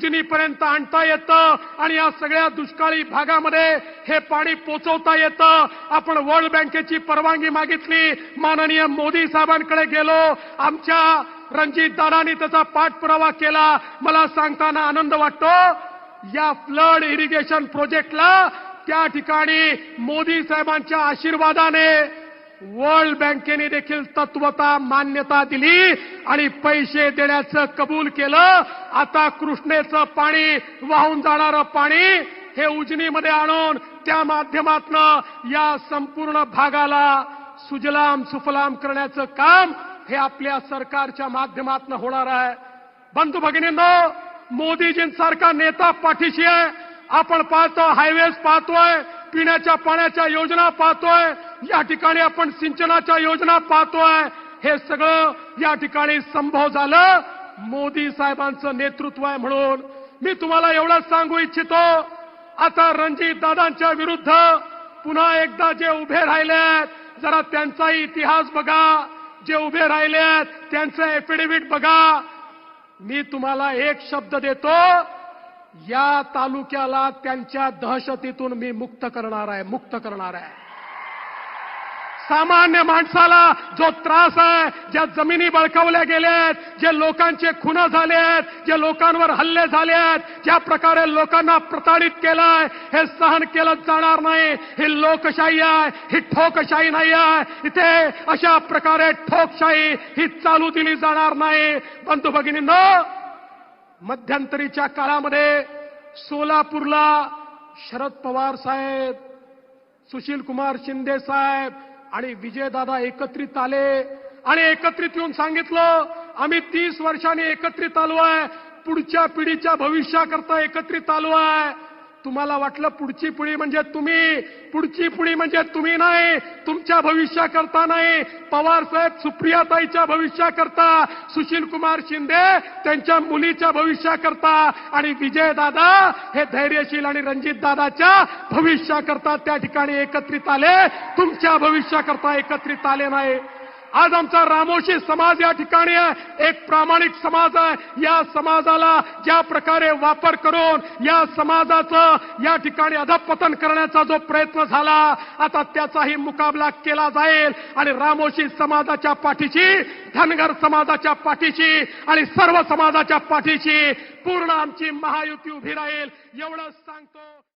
उजनीपर्यंत आणता येतं आणि या सगळ्या दुष्काळी भागामध्ये हे पाणी पोचवता येतं. आपण वर्ल्ड बँकेची परवानगी मागितली. माननीय मोदी साहेबांकडे गेलो. आमच्या रणजित दादांनी त्याचा पाठपुरावा केला. मला सांगताना आनंद वाटतो. या फ्लड इरिगेशन प्रोजेक्टला त्या ठिकाणी मोदी साहेबांच्या आशीर्वादाने वर्ल्ड बँकेने देखील तत्वता मान्यता दिली आणि पैसे देण्याचं कबूल केलं. आता कृष्णेचं पाणी वाहून जाणारं पाणी हे उजनीमध्ये आणून त्या माध्यमातनं या संपूर्ण भागाला सुजलाम सुफलाम करण्याचं काम हे आपल्या सरकारच्या माध्यमातून होणार आहे. बंधू भगिनींनो मोदीजींसारखा नेता पाठीशी आहे. आपण पाहतो हायवेज पाहतोय पिण्याच्या पाण्याच्या योजना पाहतोय. या ठिकाणी आपण सिंचनाच्या योजना पाहतोय. हे सगळं या ठिकाणी संभव झालं. मोदी साहेबांचं नेतृत्व आहे म्हणून. मी तुम्हाला एवढंच सांगू इच्छितो. आता रणजित दादांच्या विरुद्ध पुन्हा एकदा जे उभे राहिलेत जरा त्यांचाही इतिहास बघा. जे उभे राहिलेत त्यांचं एफिडेव्हिट बघा. मी तुम्हाला एक शब्द देतो. या तालुक्याला त्यांच्या दहशतीतून मी मुक्त करणार आहे मुक्त करणार आहे. सामान्य माणसाला जो त्रास आहे ज्या जमिनी बळकावल्या गेल्यात जे लोकांचे खुनं झाले आहेत जे लोकांवर हल्ले झाले आहेत ज्या प्रकारे लोकांना प्रताडित केलंय हे सहन केलं जाणार नाही. ही लोकशाही आहे ही ठोकशाही नाही आहे. इथे अशा प्रकारे ठोकशाही ही चालू दिली जाणार नाही. बंधू भगिनींनो मध्यंतरीच्या काळामध्ये सोलापूरला शरद पवार साहेब सुशील कुमार शिंदे साहेब आणि विजयदादा एकत्रित आले आणि एकत्रित येऊन सांगितलं आम्ही तीस वर्षांनी एकत्रित आलो आहे. पुढच्या पिढीच्या भविष्याकरता एकत्रित आलो आहे. तुम्हाला वाटलं पुढची पुळी म्हणजे तुम्ही. पुढची पुळी म्हणजे तुम्ही नाही. तुमच्या भविष्याकरता नाही. पवार साहेब सुप्रियाताईच्या भविष्याकरता सुशील कुमार शिंदे त्यांच्या मुलीच्या भविष्याकरता आणि विजयदादा हे धैर्यशील आणि रणजित दादाच्या भविष्याकरता त्या ठिकाणी एकत्रित आले. तुमच्या भविष्याकरता एकत्रित आले नाही. आज आमचा रामोशी समाज या ठिकाणी आहे. एक प्रामाणिक समाज आहे. या समाजाला ज्या प्रकारे वापर करून या समाजाचं या ठिकाणी अधपतन करण्याचा जो प्रयत्न झाला आता त्याचाही मुकाबला केला जाईल. आणि रामोशी समाजाच्या पाठीशी धनगर समाजाच्या पाठीशी आणि सर्व समाजाच्या पाठीशी पूर्ण आमची महायुती उभी राहील. एवढंच सांगतो.